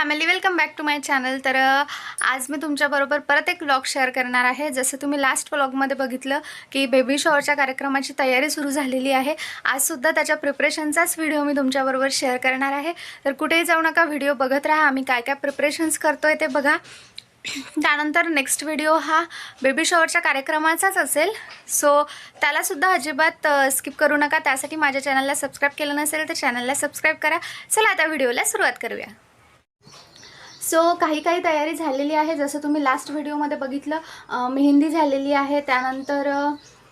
Family welcome back to my channel तर आज मी तुमच्याबरोबर परत एक ब्लॉग शेअर करणार आहे. जसं तुम्ही लास्ट ब्लॉगमध्ये बघितलं की बेबी शॉवरच्या कार्यक्रमाची तयारी सुरू झालेली आहे. आजसुद्धा त्याच्या प्रिपरेशनचाच व्हिडिओ मी तुमच्याबरोबर शेअर करणार आहे. तर कुठेही जाऊ नका व्हिडिओ बघत राहा. आम्ही काय काय प्रिपरेशन्स करतो आहे ते बघा. त्यानंतर नेक्स्ट व्हिडिओ हा बेबी शॉवरच्या कार्यक्रमाचाच असेल. सो त्यालासुद्धा अजिबात स्किप करू नका. त्यासाठी माझ्या चॅनलला सबस्क्राईब केलं नसेल तर चॅनलला सबस्क्राईब करा. चला आता व्हिडिओला सुरुवात करूया. सो काही काही तयारी झालेली आहे. जसं तुम्ही लास्ट व्हिडिओमध्ये बघितलं मेहंदी झालेली आहे. त्यानंतर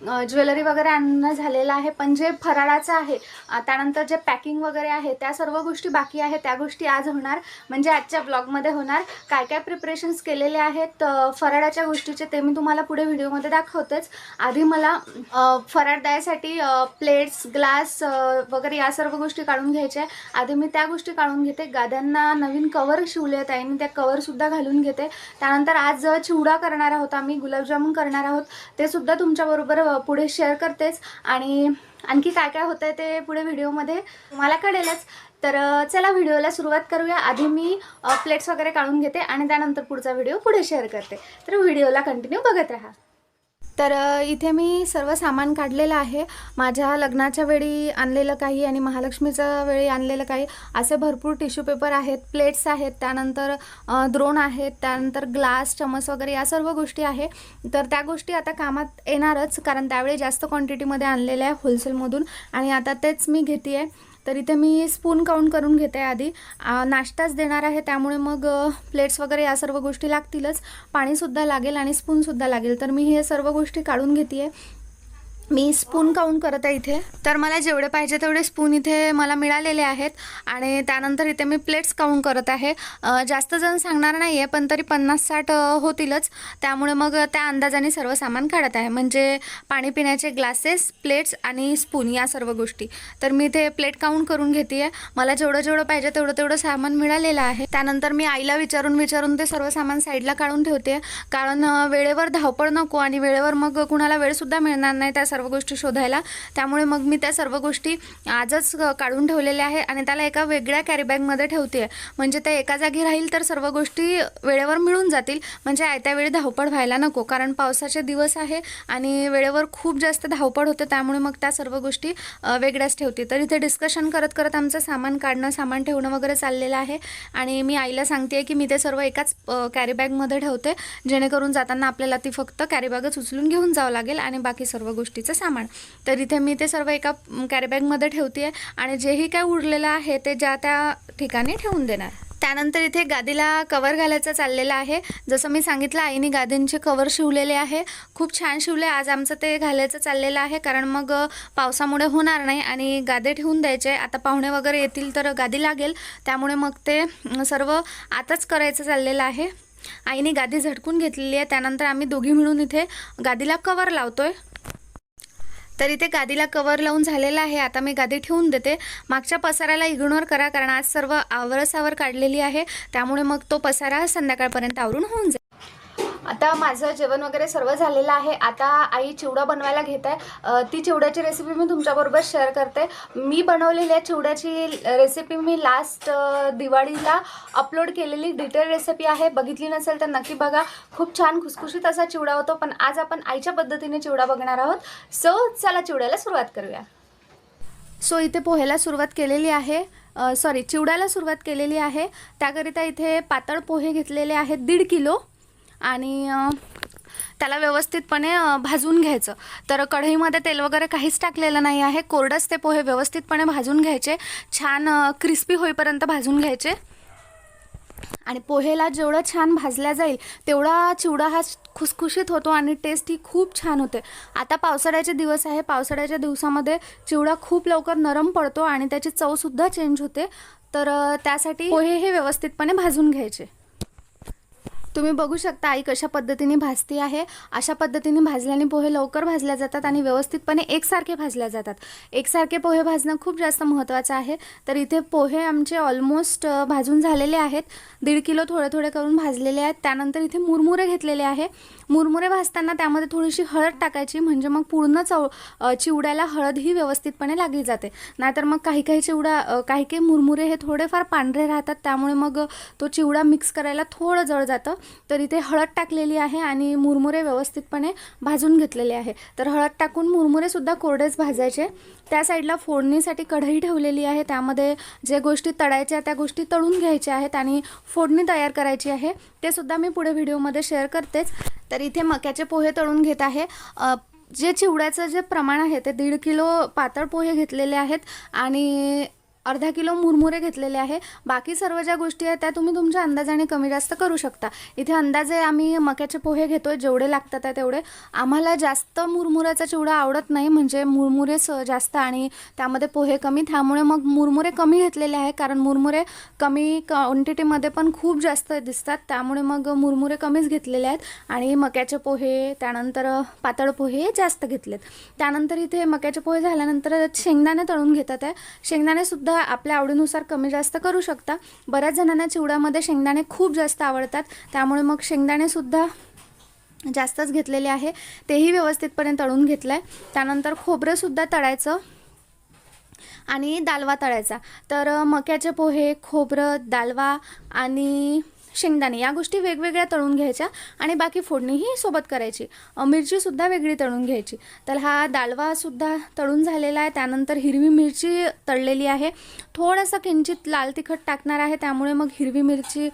ज्वेलरी वगैरे आणणं झालेलं आहे पण जे फराळाचं आहे त्यानंतर जे पॅकिंग वगैरे आहे त्या सर्व गोष्टी बाकी आहे त्या गोष्टी आज होणार. म्हणजे आजच्या ब्लॉगमध्ये होणार. काय काय प्रिपरेशन्स केलेले आहेत फराळाच्या गोष्टीचे ते मी तुम्हाला पुढे व्हिडिओमध्ये दाखवतेच. आधी मला फराळ द्यायसाठी प्लेट्स ग्लास वगैरे या सर्व गोष्टी काढून घ्यायच्या आहे. आधी मी त्या गोष्टी काढून घेते. गाद्यांना नवीन कवर शिवले आहेत आणि त्या कवरसुद्धा घालून घेते. त्यानंतर आज चिवडा करणार आहोत आम्ही गुलाबजामुन करणार आहोत. ते सुद्धा तुमच्याबरोबर पुढे शेअर करतेच आणि आणखी काय काय होतं आहे ते पुढे व्हिडिओमध्ये मला कळेलच. तर चला व्हिडिओला सुरुवात करूया. आधी मी प्लेट्स वगैरे काढून घेते आणि त्यानंतर पुढचा व्हिडिओ पुढे शेअर करते. तर व्हिडिओला कंटिन्यू बघत राहा. तर इथे मी सर्व सामान काढलेलं आहे. माझ्या लग्नाच्या वेळी आणलेलं काही आणि महालक्ष्मीच्या वेळी आणलेलं काही असे भरपूर टिश्यू पेपर आहेत प्लेट्स आहेत त्यानंतर द्रोण आहेत त्यानंतर ग्लास चमच वगैरे या सर्व गोष्टी आहे. तर त्या गोष्टी आता कामात येणारच कारण त्यावेळी जास्त क्वांटिटीमध्ये आणलेल्या आहे होलसेलमधून आणि आता तेच मी घेते आहे तर इथे मी स्पून काउंट करून घेते आधी. नाश्ताच देणार आहे त्यामुळे मग प्लेट्स वगैरे या सर्व गोष्टी लागतीलच. पाणीसुद्धा लागेल आणि स्पूनसुद्धा लागेल. तर मी हे सर्व गोष्टी काढून घेते आहे मी स्पून काउंट करत आहे इथे? तर मला जेवढे पाहिजे तेवढे स्पून इथे मला मिळालेले आहेत. आणि त्यानंतर इथे मी प्लेट्स काउंट करत आहे? जास्त जण सांगणार नाही आहे पण तरी पन्नास साठ होतीलच. त्यामुळे मग त्या अंदाजाने सर्व सामान काढत आहे. म्हणजे पाणी पिण्याचे ग्लासेस प्लेट्स आणि स्पून या सर्व गोष्टी. तर मी इथे प्लेट काउंट करून घेते आहे मला जेवढं जेवढं पाहिजे तेवढं तेवढं सामान मिळालेलं आहे. त्यानंतर मी आईला विचारून विचारून ते सर्व सामान साईडला काढून ठेवते कारण वेळेवर धावपळ नको आणि वेळेवर मग कुणाला वेळसुद्धा मिळणार नाही त्या सर्व गोष्टी शोधायला. त्यामुळे मग मी त्या सर्व गोष्टी आजच काढून ठेवलेल्या आहे आणि त्याला एका वेगळ्या कॅरीबॅगमध्ये ठेवते आहे म्हणजे ते एका जागी राहील तर सर्व गोष्टी वेळेवर मिळून जातील. म्हणजे आयत्या वेळी धावपळ व्हायला नको. कारण पावसाचे दिवस आहे आणि वेळेवर खूप जास्त धावपळ होते. त्यामुळे मग त्या सर्व गोष्टी वेगळ्याच ठेवते. तर इथे डिस्कशन करत करत आमचं सामान काढणं सामान ठेवणं वगैरे चाललेलं आहे. आणि मी आईला सांगते की मी ते सर्व एकाच कॅरीबॅगमध्ये ठेवते. जेणेकरून जाताना आपल्याला ती फक्त कॅरीबॅगच उचलून घेऊन जावं लागेल आणि बाकी सर्व गोष्टीचं सामान. तर इथे मी ते सर्व एका कॅरीबॅगमध्ये ठेवते आहे आणि जेही काय उरलेलं आहे ते ज्या त्या ठिकाणी ठेवून देणार. त्यानंतर इथे गादीला कवर घालायचं चाललेलं आहे. जसं मी सांगितलं आईने गादींचे कवर शिवलेले आहे. खूप छान शिवले. आज आमचं ते घालायचं चाललेलं आहे. कारण मग पावसामुळे होणार नाही आणि गादे ठेवून द्यायचे. आता पाहुणे वगैरे येतील तर गादी लागेल. त्यामुळे मग ते सर्व आताच करायचं चाललेलं आहे. आईने गादी झटकून घेतलेली आहे. त्यानंतर आम्ही दोघी मिळून इथे गादीला कवर लावतोय. तर इथे गादीला कवर लावून झालेलं आहे. आता मी गादी ठेवून देते. मागच्या पसाऱ्याला इग्नोर करा कारण आज सर्व आवरसावर काढलेली आहे. त्यामुळे मग तो पसारा संध्याकाळपर्यंत आवरून होऊन जाईल. आता माझं जेवण वगैरे सर्व झालेलं आहे. आता आई चिवडा बनवायला घेत आहे ती चिवड्याची रेसिपी मी तुमच्याबरोबर शेअर करते. मी बनवलेल्या चिवड्याची रेसिपी मी लास्ट दिवाळीला अपलोड केलेली डिटेल रेसिपी आहे. बघितली नसेल तर नक्की बघा. खूप छान खुसखुशीत असा चिवडा होतो. पण आज आपण आईच्या पद्धतीने चिवडा बघणार आहोत. सो चला चिवड्याला सुरुवात करूया. सो इथे पोह्याला सुरुवात केलेली आहे. सॉरी चिवड्याला सुरुवात केलेली आहे. त्याकरिता इथे पातळ पोहे घेतलेले आहेत. दीड किलो. आणि त्याला व्यवस्थितपणे भाजून घ्यायचं. तर कढईमध्ये तेल वगैरे काहीच टाकलेलं नाही आहे. कोरडच ते पोहे व्यवस्थितपणे भाजून घ्यायचे. छान क्रिस्पी होईपर्यंत भाजून घ्यायचे. आणि पोहेला जेवढं छान भाजल्या जाईल तेवढा चिवडा हा खुसखुशीत होतो आणि टेस्ट ही खूप छान होते. आता पावसाळ्याचे दिवस आहे. पावसाळ्याच्या दिवसामध्ये चिवडा खूप लवकर नरम पडतो आणि त्याची चवसुद्धा चेंज होते. तर त्यासाठी पोहे हे व्यवस्थितपणे भाजून घ्यायचे. तुम्ही बघू शकता आई कशा पद्धतीने भाजते आहे. अशा पद्धतीने भाजल्याने पोहे लवकर भाजल्या जातात आणि व्यवस्थितपणे एकसारखे भाजल्या जातात. एकसारखे पोहे भाजणं खूप जास्त महत्त्वाचं आहे. तर इथे पोहे आमचे ऑलमोस्ट भाजून झालेले आहेत. दीड किलो थोडे थोडे करून भाजलेले आहेत. त्यानंतर इथे मुरमुरे घेतलेले आहे. मुरमुरे भाजताना त्यामध्ये थोडीशी हळद टाकायची म्हणजे मग पूर्ण चव चिवड्याला हळद ही व्यवस्थितपणे लागली जाते. नाहीतर मग काही काही चिवडा काही काही मुरमुरे हे थोडेफार पांढरे राहतात. त्यामुळे मग तो चिवडा मिक्स करायला थोडं जड जातं. तर इथे हळद टाकलेली आहे आणि मुरमुरे व्यवस्थितपणे भाजून घेतलेले आहे. तर हळद टाकून मुरमुरेसुद्धा कोरडेच भाजायचे. त्या साईडला फोडणीसाठी कढई ठेवलेली आहे. त्यामध्ये जे गोष्टी तळायच्या त्या गोष्टी तळून घ्यायच्या आहेत आणि फोडणी तयार करायची आहे. ते सुद्धा मी पुढे व्हिडिओमध्ये शेअर करतेच. तर इथे मक्याचे पोहे तळून घेत आहे. जे चिवड्याचं जे प्रमाण आहे ते दीड किलो पातळ पोहे घेतलेले आहेत आणि अर्धा किलो मुरमुरे घेतलेले आहे. बाकी सर्व ज्या गोष्टी आहेत त्या तुम्ही तुमच्या अंदाजाने कमी जास्त करू शकता. इथे अंदाजे आम्ही मक्याचे पोहे घेतोय जेवढे लागतात आहे तेवढे. आम्हाला जास्त मुरमुऱ्याचा चिवडा आवडत नाही म्हणजे मुरमुरे स जास्त आणि त्यामध्ये पोहे कमी. त्यामुळे मग मुरमुरे कमी घेतलेले आहे कारण मुरमुरे कमी क्वांटिटीमध्ये पण खूप जास्त दिसतात. त्यामुळे मग मुरमुरे कमीच घेतलेले आहेत आणि मक्याचे पोहे त्यानंतर पातळ पोहे जास्त घेतलेत. त्यानंतर इथे मक्याचे पोहे झाल्यानंतर शेंगदाणे तळून घेतात आहे. शेंगदाणेसुद्धा सुद्धा आपल्या आवडीनुसार कमी जास्त करू शकता. बऱ्याच जणांना चिवड्यामध्ये शेंगदाणे खूप जास्त आवडतात. त्यामुळे मग शेंगदाणेसुद्धा जास्तच घेतलेले आहे. तेही व्यवस्थितपणे तळून घेतलं आहे त्यानंतर खोबरंसुद्धा तळायचं आणि दालवा तळायचा. तर मक्याचे पोहे खोबरं दालवा आणि शेंगदाणे या गोष्टी वेगवेगळ्या तळून घ्यायच्या आणि बाकी फोडणीही सोबत करायची. मिरचीसुद्धा वेगळी तळून घ्यायची. तर हा दालवासुद्धा तळून झालेला आहे. त्यानंतर हिरवी मिरची तळलेली आहे. थोडंसं किंचित लाल तिखट टाकणार आहे. त्यामुळे मग हिरवी मिरची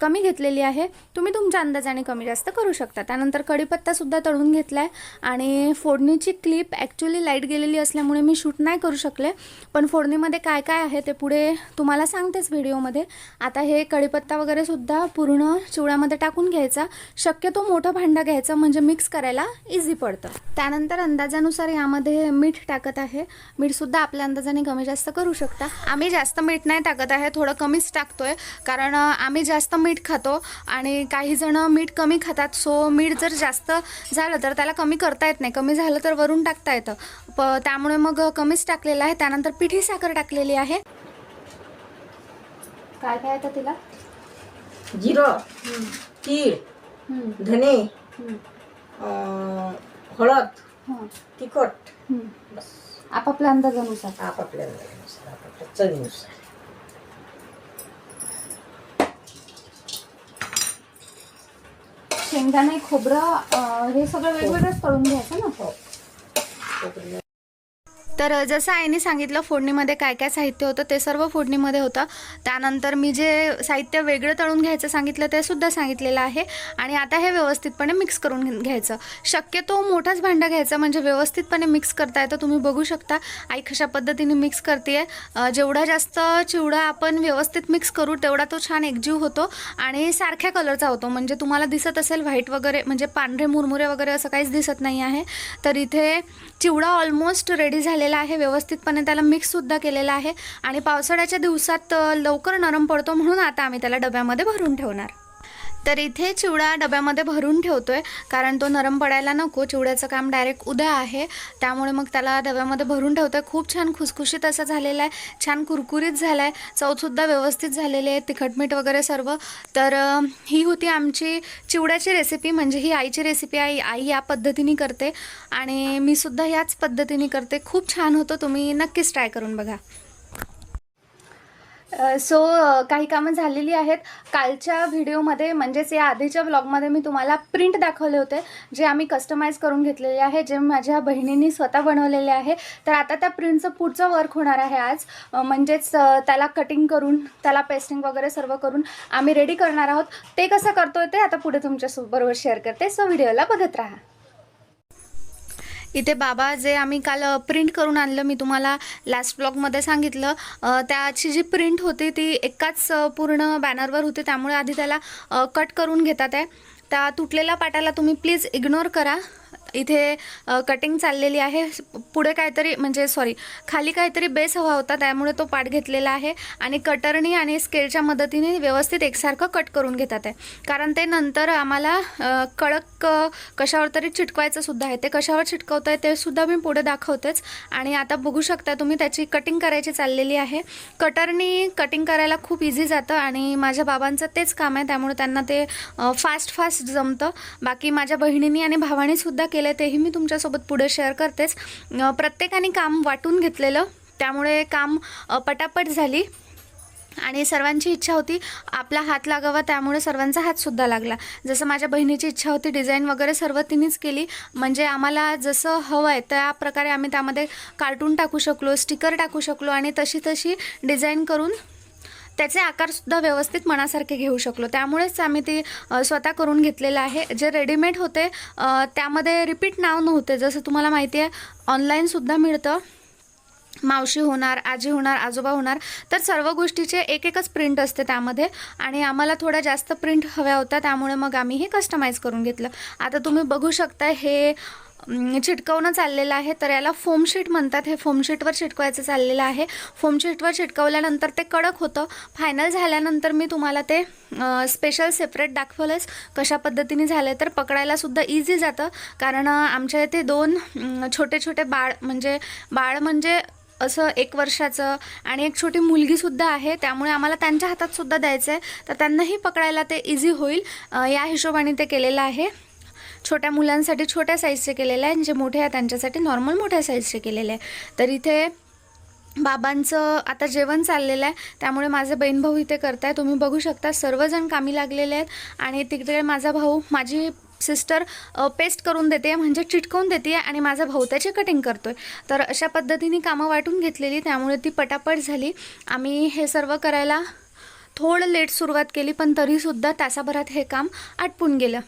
कमी घेतलेली आहे. तुम्ही तुमच्या अंदाजाने कमी जास्त करू शकता. त्यानंतर कढीपत्तासुद्धा तळून घेतला आहे आणि फोडणीची क्लिप ॲक्च्युली लाइट गेलेली असल्यामुळे मी शूट नाही करू शकले. पण फोडणीमध्ये काय काय आहे ते पुढे तुम्हाला सांगतेच व्हिडिओमध्ये आता हे कढीपत्ता वगैरेसुद्धा सुद्धा पूर्ण चिवड्यामध्ये टाकून घ्यायचा. शक्यतो मोठं भांडं घ्यायचं म्हणजे मिक्स करायला इझी पडतं. त्यानंतर अंदाजानुसार यामध्ये मीठ टाकत आहे. मीठसुद्धा आपल्या अंदाजाने कमी जास्त करू शकता. आम्ही जास्त मीठ नाही टाकत आहे थोडं कमीच टाकतोय. कारण आम्ही जास्त मीठ खातो आणि काही जण मीठ कमी खातात. सो मीठ जर जास्त झालं तर त्याला कमी करता येत नाही. कमी झालं तर वरून टाकता येतं. प त्यामुळे मग कमीच टाकलेलं आहे. त्यानंतर पिठी साखर टाकलेली आहे. काय काय येतं तिला? जिरं तीळ धने हळद तिखट बस. आपापल्या अंदाजानुसार. आपापल्या वेळेनुसार आपापल्या चवीनुसार. शेंगदाणे खोबरं हे सगळं वेगवेगळंच तळून घ्यायचं ना? हो. खोबरं तर जसं आईने सांगितलं फोडणीमध्ये काय काय साहित्य होतं ते सर्व फोडणीमध्ये होतं. त्यानंतर मी जे साहित्य वेगळं तळून घ्यायचं सांगितलं ते सुद्धा सांगितलेलं आहे. आणि आता हे व्यवस्थितपणे मिक्स करून घे- घ्यायचं. शक्यतो मोठाच भांडं घ्यायचं म्हणजे व्यवस्थितपणे मिक्स करता येतं तुम्ही बघू शकता. आई कशा पद्धतीने मिक्स करते जेवढा जास्त चिवडा आपण व्यवस्थित मिक्स करू तेवढा तो छान एकजीव होतो आणि सारख्या कलरचा होतो. म्हणजे तुम्हाला दिसत असेल व्हाईट वगैरे म्हणजे पांढरे मुरमुरे वगैरे असं काहीच दिसत नाही आहे. तर इथे चिवडा ऑलमोस्ट रेडी झालेला आहे व्यवस्थितपणे त्याला मिक्ससुद्धा केलेला आहे. आणि पावसाळ्याच्या दिवसात लवकर नरम पडतो म्हणून आता आम्ही त्याला डब्यामध्ये भरून ठेवणार. तर इथे चिवडा डब्यामध्ये भरून ठेवतोय कारण तो नरम पडायला नको. चिवड्याचं काम डायरेक्ट उद्या आहे. त्यामुळे मग त्याला डब्यामध्ये भरून ठेवतोय. खूप छान खुसखुशीत असं झालेलं आहे. छान कुरकुरीत झाला आहे चवसुद्धा व्यवस्थित झालेली आहे. तिखट मीठ वगैरे सर्व. तर ही होती आमची चिवड्याची रेसिपी म्हणजे ही आईची रेसिपी आई आई या पद्धतीने करते. आणि मी सुद्धा याच पद्धतीने करते. खूप छान होतं. तुम्ही नक्कीच ट्राय करून बघा. सो काही कामं झालेली आहेत. कालच्या व्हिडिओमध्ये म्हणजेच या आधीच्या ब्लॉगमध्ये मी तुम्हाला प्रिंट दाखवले होते जे आम्ही कस्टमाइज करून घेतलेले आहे जे माझ्या बहिणींनी स्वतः बनवलेले आहे. तर आता त्या प्रिंटचं पुढचं वर्क होणार आहे आज. म्हणजेच त्याला कटिंग करून त्याला पेस्टिंग वगैरे सर्व करून आम्ही रेडी करणार आहोत. ते कसं करतोय ते आता पुढे तुमच्याबरोबर शेअर करते. सो व्हिडिओला बघत राहा. इथे बाबा जे आम्ही काल प्रिंट करून आणलं मी तुम्हाला लास्ट ब्लॉगमध्ये सांगितलं. त्याची जी प्रिंट होती ती एकाच पूर्ण बॅनरवर होती. त्यामुळे आधी त्याला कट करून घेतात आहे. त्या तुटलेल्या पाटाला तुम्ही प्लीज इग्नोर करा. इथे कटिंग चाललेली आहे. पुढे काहीतरी म्हणजे सॉरी खाली काहीतरी बेस हवा होता त्यामुळे तो पाठ घेतलेला आहे आणि कटरनी आणि स्केलच्या मदतीने व्यवस्थित एकसारखं कट करून घेतात आहे. कारण ते नंतर आम्हाला कडक कशावर तरी चिटकवायचं सुद्धा आहे. ते कशावर चिटकवतं आहे ते सुद्धा मी पुढे दाखवतेच. आणि आता बघू शकता तुम्ही त्याची कटिंग करायची चाललेली आहे. कटरनी कटिंग करायला खूप इझी जातं आणि माझ्या बाबांचं तेच काम आहे. त्यामुळे त्यांना ते फास्ट फास्ट जमतं. बाकी माझ्या बहिणींनी आणि भावानीसुद्धा केलं केलं तेही मी तुमच्यासोबत पुढे शेअर करतेच. प्रत्येकाने काम वाटून घेतलेलं त्यामुळे काम पटापट झाली. आणि सर्वांची इच्छा होती आपला हात लागावा त्यामुळे सर्वांचा हातसुद्धा लागला. जसं माझ्या बहिणीची इच्छा होती डिझाईन वगैरे सर्व तिनेच केली. म्हणजे आम्हाला जसं हवं आहे त्या प्रकारे आम्ही त्यामध्ये कार्टून टाकू शकलो स्टिकर टाकू शकलो आणि तशी तशी डिझाईन करून त्याचे आकारसुद्धा व्यवस्थित मनासारखे घेऊ शकलो. त्यामुळेच आम्ही ती स्वतः करून घेतलेलं आहे. जे रेडीमेड होते त्यामध्ये रिपीट नाव नव्हते. जसं तुम्हाला माहिती आहे ऑनलाईनसुद्धा मिळतं. मावशी होणार आजी होणार आजोबा होणार. तर सर्व गोष्टीचे एक एकच प्रिंट असते त्यामध्ये. आणि आम्हाला थोड्या जास्त प्रिंट हव्या होत्या. त्यामुळे मग आम्ही हे कस्टमाइज करून घेतलं. आता तुम्ही बघू शकता हे चिटकवणं चाललेलं आहे. तर याला फोमशीट म्हणतात. हे फोमशीटवर चिटकवायचं चाललेलं आहे. फोमशीटवर चिटकवल्यानंतर ते कडक होतं. फायनल झाल्यानंतर मी तुम्हाला ते स्पेशल सेपरेट दाखवलंच. कशा पद्धतीने झालं तर पकडायला सुद्धा इझी जातं. कारण आमच्या इथे दोन छोटे छोटे बाळ म्हणजे बाळ म्हणजे असं एक वर्षाचं आणि एक छोटी मुलगीसुद्धा आहे. त्यामुळे आम्हाला त्यांच्या हातातसुद्धा द्यायचं आहे तर त्यांनाही पकडायला ते इझी होईल. या हिशोबाने ते केलेलं आहे. छोट्या मुलांसाठी छोट्या साईजचे केलेलं आहे आणि जे मोठे आहे त्यांच्यासाठी नॉर्मल मोठ्या साईजचे केलेले आहे. तर इथे बाबांचं आता जेवण चाललेलं आहे. त्यामुळे माझे बहीण भाऊ इथे करताय. तुम्ही बघू शकता सर्वजण कामी लागलेले आहेत आणि तिकडे माझा भाऊ माझी सिस्टर पेस्ट करून देते म्हणजे चिटकवून देते आणि माझा भाऊ त्याची कटिंग करतोय. तर अशा पद्धतीने कामं वाटून घेतलेली त्यामुळे ती पटापट झाली. आम्ही हे सर्व करायला थोडं लेट सुरुवात केली पण तरीसुद्धा तासाभरात हे काम आटपून गेलं.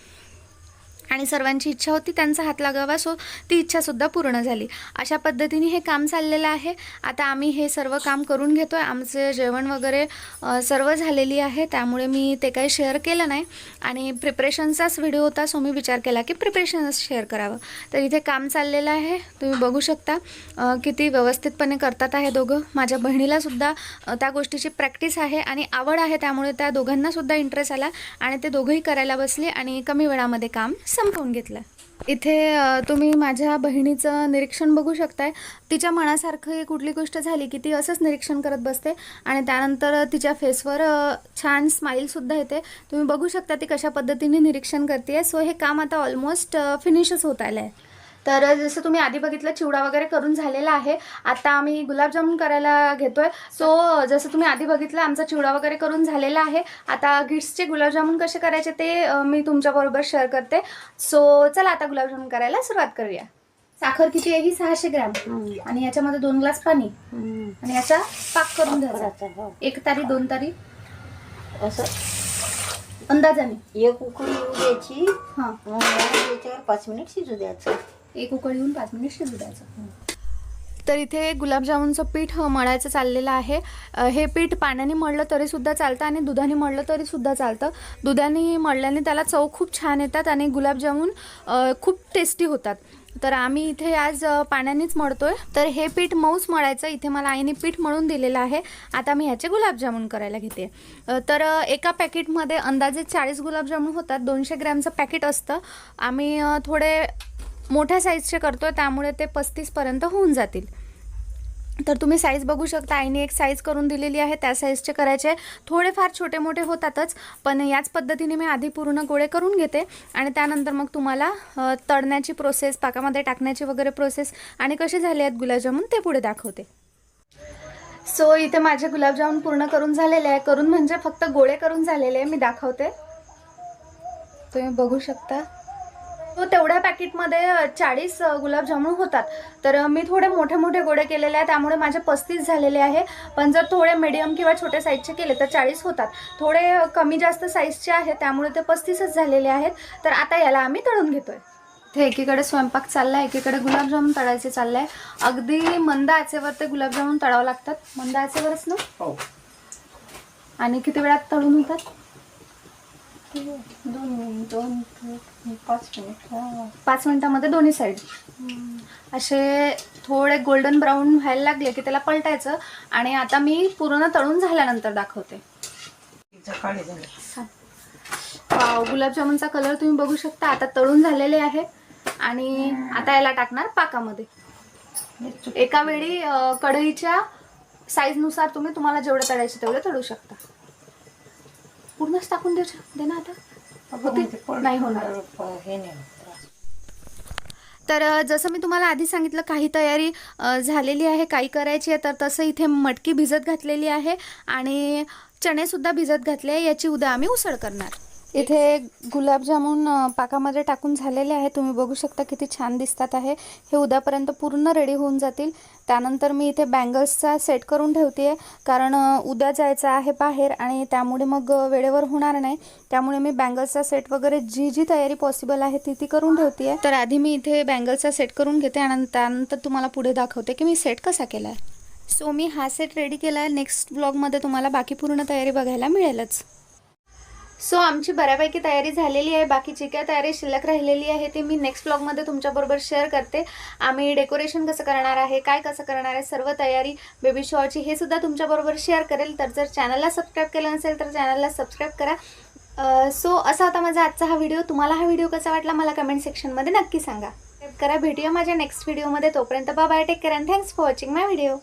आणि सर्वांची इच्छा होती त्यांचा हात लागावा सो ती इच्छासुद्धा पूर्ण झाली. अशा पद्धतीने हे काम चाललेलं आहे. आता आम्ही हे सर्व काम करून घेतो आहे आमचे जेवण वगैरे सर्व झालेली आहे. त्यामुळे मी ते काही शेअर केलं नाही. आणि प्रिपरेशनचाच व्हिडिओ होता सो मी विचार केला की प्रिपरेशनच शेअर करावं. तर इथे काम चाललेलं आहे. तुम्ही बघू शकता किती व्यवस्थितपणे करतात आहे दोघं. माझ्या बहिणीलासुद्धा त्या गोष्टीची प्रॅक्टिस आहे आणि आवड आहे. त्यामुळे त्या दोघांनासुद्धा इंटरेस्ट आला आणि ते दोघंही करायला बसले आणि कमी वेळामध्ये काम संपवून घेतलं इथे तुम्ही माझ्या बहिणीचं निरीक्षण बघू शकताय. तिच्या मनासारखं कुठली गोष्ट झाली की ती असंच निरीक्षण करत बसते आणि त्यानंतर तिच्या फेसवर छान स्माईलसुद्धा येते. तुम्ही बघू शकता ती कशा पद्धतीने निरीक्षण करते सो हे काम आता ऑलमोस्ट फिनिशच होत आलं आहे तर जसं तुम्ही आधी बघितलं चिवडा वगैरे करून झालेला आहे. आता आम्ही गुलाबजामुन करायला घेतोय. सो जसं तुम्ही आधी बघितलं आमचा चिवडा वगैरे करून झालेला आहे. आता गिट्सचे गुलाबजामुन कसे करायचे ते मी तुमच्याबरोबर शेअर करते. सो चला आता गुलाबजामुन करायला सुरुवात करूया. साखर किती आहे ही? सहाशे ग्रॅम. आणि याच्यामध्ये दोन ग्लास पाणी. आणि याचा पाक करून घ्यायचा. हो. एक तारी दोन तारी. असं. अंदाजाने. एक उकळी येऊ द्यायची. हां. याच्यावर पाच मिनिट शिजू द्यायचं. एक उकळ येऊन पाच मिनिट शिजू द्यायचं. तर इथे गुलाबजामुनचं पीठ मळायचं चाललेलं आहे. हे पीठ पाण्याने मळलं तरीसुद्धा चालतं आणि दुधाने मळलं तरीसुद्धा चालतं. दुधाने मळल्याने त्याला चव खूप छान येतात आणि गुलाबजामुन खूप टेस्टी होतात. तर आम्ही इथे आज पाण्यानेच मळतोय. तर हे पीठ मऊच मळायचं. इथे मला आईने पीठ मळून दिलेलं आहे. आता मी ह्याचे गुलाबजामुन करायला घेते. तर एका पॅकेटमध्ये अंदाजे चाळीस गुलाबजामुन होतात. दोनशे ग्रॅमचं पॅकेट असतं. आम्ही थोडे मोठ्या साईजचे करतोय त्यामुळे ते पस्तीसपर्यंत होऊन जातील. तर तुम्ही साईज बघू शकता आईने एक साईज करून दिलेली आहे त्या साईजचे करायचे. थोडेफार छोटे मोठे होतातच पण याच पद्धतीने मी आधी पूर्ण गोळे करून घेते आणि त्यानंतर मग तुम्हाला तळण्याची प्रोसेस पाकामध्ये टाकण्याची वगैरे प्रोसेस आणि कसे झाले आहेत गुलाबजामून ते पुढे दाखवते. सो इथे माझे गुलाबजामून पूर्ण करून झालेले आहे. करून म्हणजे फक्त गोळे करून झालेले आहे मी दाखवते. तुम्ही बघू शकता. तो तेवढ्या पॅकेटमध्ये चाळीस गुलाबजामुन होतात. तर मी थोडे मोठे मोठे गोळे केलेले आहे त्यामुळे माझे पस्तीस झालेले आहे. पण जर थोडे मिडियम किंवा छोट्या साईजचे केले तर चाळीस होतात. थोडे कमी जास्त साईजचे आहे त्यामुळे ते पस्तीसच झालेले आहेत. तर आता याला आम्ही तळून घेतोय. ते एकीकडे स्वयंपाक चाललाय एकीकडे गुलाबजामुन तळायचे चाललंय. अगदी मंद आचेवर ते गुलाबजामुन तळावं लागतात. मंद आचेवरच ना? हो. आणि किती वेळात तळून होतात? दोन दोन पाच मिनिट पाच मिनिटामध्ये दोन्ही साईड असे थोडे गोल्डन ब्राऊन व्हायला लागले की त्याला पलटायचं आणि आता मी पूर्ण तळून झाल्यानंतर दाखवते. गुलाबजामुनचा कलर तुम्ही बघू शकता. आता तळून झालेले आहे आणि आता याला टाकणार पाकामध्ये. एका वेळी कढईच्या साईजनुसार तुम्ही तुम्हाला जेवढे तळायचे तेवढे तळू शकता. पूर्णच टाकून देऊ दे ना आता होतील? नाही होणार हे नाही होत. तर जसं मी तुम्हाला आधी सांगितलं काही तयारी झालेली आहे काही करायची आहे तर तसं इथे मटकी भिजत घातलेली आहे आणि चणेसुद्धा भिजत घातले आहे याची उद्या आम्ही उसळ करणार इथे गुलाबजामुन पाकामध्ये टाकून झालेले आहे तुम्ही बघू शकता किती छान दिसतात आहे. हे उद्यापर्यंत पूर्ण रेडी होऊन जातील. त्यानंतर मी इथे बँगल्सचा सेट करून ठेवते आहे कारण उद्या जायचं आहे बाहेर आणि त्यामुळे मग वेळेवर होणार नाही. त्यामुळे मी बँगल्सचा सेट वगैरे जी जी तयारी पॉसिबल आहे ती ती करून ठेवते आहे तर आधी मी इथे बँगल्सचा सेट करून घेते आणि त्यानंतर तुम्हाला पुढे दाखवते की मी सेट कसा केला आहे सो मी हा सेट रेडी केला आहे नेक्स्ट ब्लॉगमध्ये तुम्हाला बाकी पूर्ण तयारी बघायला मिळेलच. सो आमची बऱ्यापैकी तयारी झालेली आहे. बाकीची काय तयारी शिल्लक राहिलेली आहे ती मी नेक्स्ट ब्लॉगमध्ये तुमच्याबरोबर शेअर करते. आम्ही डेकोरेशन कसं करणार आहे काय कसं करणार आहे सर्व तयारी बेबी शॉची हे सुद्धा तुमच्याबरोबर शेअर करेल. तर जर चॅनलला सबस्क्राईब केलं नसेल तर चॅनलला सबस्क्राईब करा. सो असा होता माझा आजचा हा व्हिडिओ तुम्हाला हा व्हिडिओ कसा वाटला मला कमेंट सेक्शनमध्ये नक्की सांगा. करा. भेटूया माझ्या नेक्स्ट व्हिडिओमध्ये तोपर्यंत bye take care and thanks for watching my video